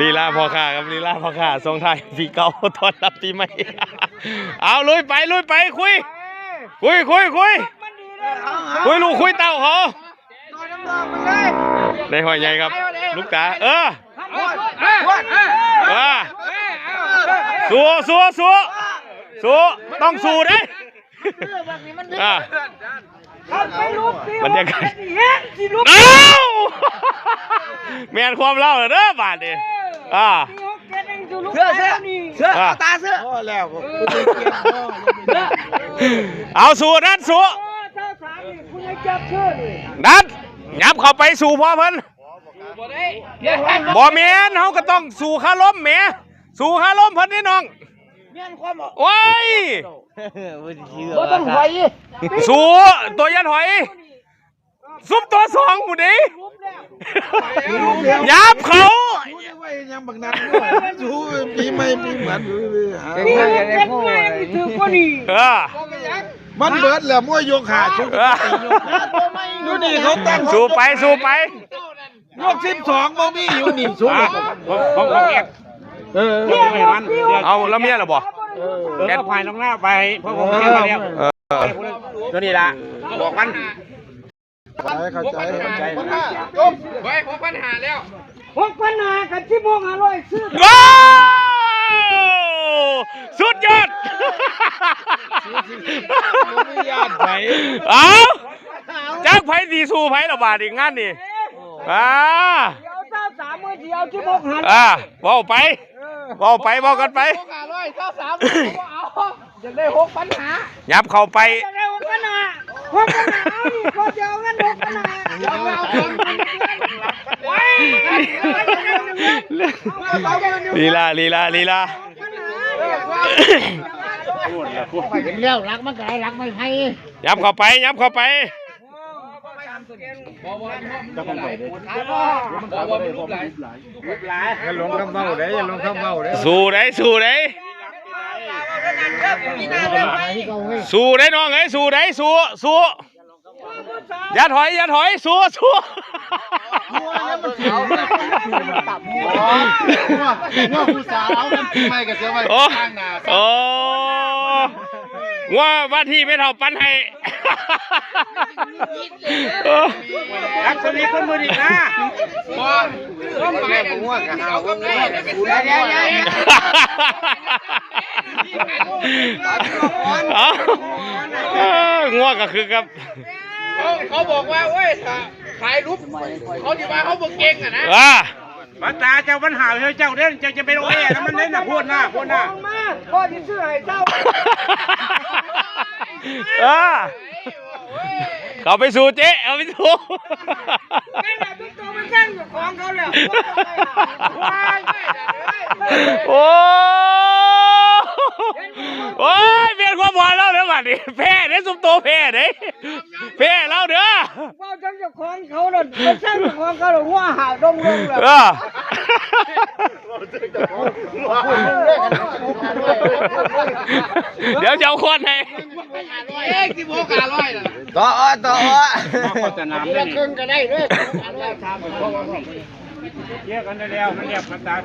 ลีลาพ่อข้าครับลีลาพ่อข้าส่งไทยปีเก่าตอนรับปีใหม่เอาลุยไปลุยไปคุย คุยคุยคุยคุยลูกคุยเต่าเขาในหอยใหญ่ครับ ลูกตาเออเออสู้สู้สู้สู้ต้องสู้เด้อ่า บรรยากาศเอ้าแมนความเล่าเหรอเด้อบาดนี่อ่าเสื้อเสื้อเสื้ออ่าตาเสื้อพ่อแล้วผมเอาสู้นัดสู้นัดยับเข้าไปสู่พ่อเพิ่นบ่แม่นเฮาก็ต้องสู่คาล้มแหมสู่คาล้มเพิ่นนี่น้องเมี ยนความบอกโอ้ยบ่ต้องไหวสู่ตัวยันหอย ซุปตัวสองหมู่ดิยับเขารู้ได้ว่ายังบักนานด้วยชูปีใหม่ปีเหมือนหานี่เป็นไงถือก็ดีเออมันเบิดแล้วมั่วโยกขาชุกเออดูนี่เขาตั้งสู่ไปสู่ไปยกสิบสองบ่มีอยู่นี่สูงผมผมผมเอ็ด เออผมไม่มันเดี๋ยวเอาแล้วเมียเหรอบ่เออแกพายลงหน้าไปเพราะผมเอ็ดมาแล้วเออตัวนี้ละบอกมันเข้าใจเข้าใจหกพันหากันที่มองอร่อยซื้อว้าวสุดยอดบ่มีญาติไผเอาจักไผสีสู่ไผละบาดอีกงานนี่อ่าเดี๋ยวเจ้าสามมือเดียวที่มองหันอ่าเว้าไป เว้าไปเว้ากันไปหกร้อยเจ้าสามเอาจะได้หกพันหายับเข้าไปจะได้หกพันหาหกพันหาอาดิพอจอาเงินหกพันหาเดี๋ยวเอาเงินไว้ลีลาลีลาลีลาแล้วรักมันก็ได้รักไม่ให้ยับเข้าไปยับเข้าไป อย่าลงคำเมาเด้อย่าลงคำเมาเด้สู้ได้สู้ได้สู้ได้น้องเอ้สู้ได้สู้สู้อย่าถอยอย่าถอยสู้สู้ว่าผู้สาวมันปีใหม่ก็เสียไว้โอ้ข้างหน้าโอ้ ว่าว่าที่ไม่เท่าปันให้รักสนิทคนมือดีนะต้องไปผมว่าก็หาว่าง่ายแต่เป็นเอาเออง่วงก็คือครับ เขาบอกว่าเว้ยขายรูปเขาที่ว่าเขาบอกเก่งอะนะอ่าปัตตาเจ้าปัญหาเจ้าเด่นเจ้าจะเป็นโอเอแล้วมันเล่นนะพูดหน้าพูดหน้ามาพ่อที่ซื้อให้เจ้า เออเขาไปสู่เจ๊เอาไปสู่นั่นแหละทุกตัวมันสร้างอยู่ของเขาแล้วโอ้โอ้ยเปลี่ยนความหวานแล้วเด้อบัดนี้แพ้เด้อสุมโตแพ้เด้แพ้แล้วเด้อว่าจังเจ้าของเขาเลยมันสร้างเจ้าของเขาเลยว่าหาดงลงเลย เดี๋ยวจะเอาคนให้เอ๊ะที่พวกอร่อยน่ะต่อต่อโฆษณาเลยครึ่งก็ได้ด้วยเรียกกันได้แล้วมันเรียบกปัตตา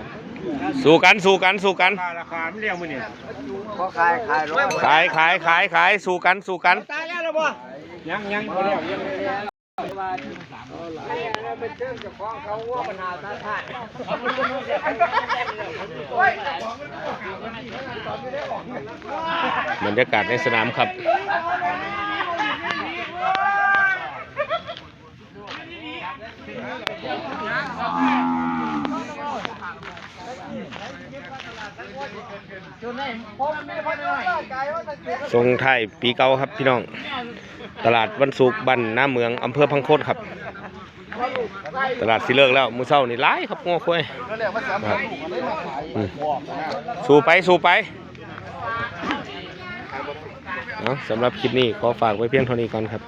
สู้กันสู้กันสู้กันราคาไมันเรียกมือนี่เขาขายขายขายขายขายขายสู้กันสู้กันตายแล้วบ่ยังยังบ่แล้วยัง บรรยากาศในสนามครับ ทรงไทยปีเก่าครับพี่น้อง ตลาดวันศุกร์บันหน้าเมืองอำเภอพังโคตครับ ตลาดสิเลิกแล้วมือเช้านี่หลายครับงอคุ้ยครับอืมสู้ไปสู้ไปเอาสำหรับคลิปนี้ขอฝากไว้เพียงเท่านี้ก่อนครับ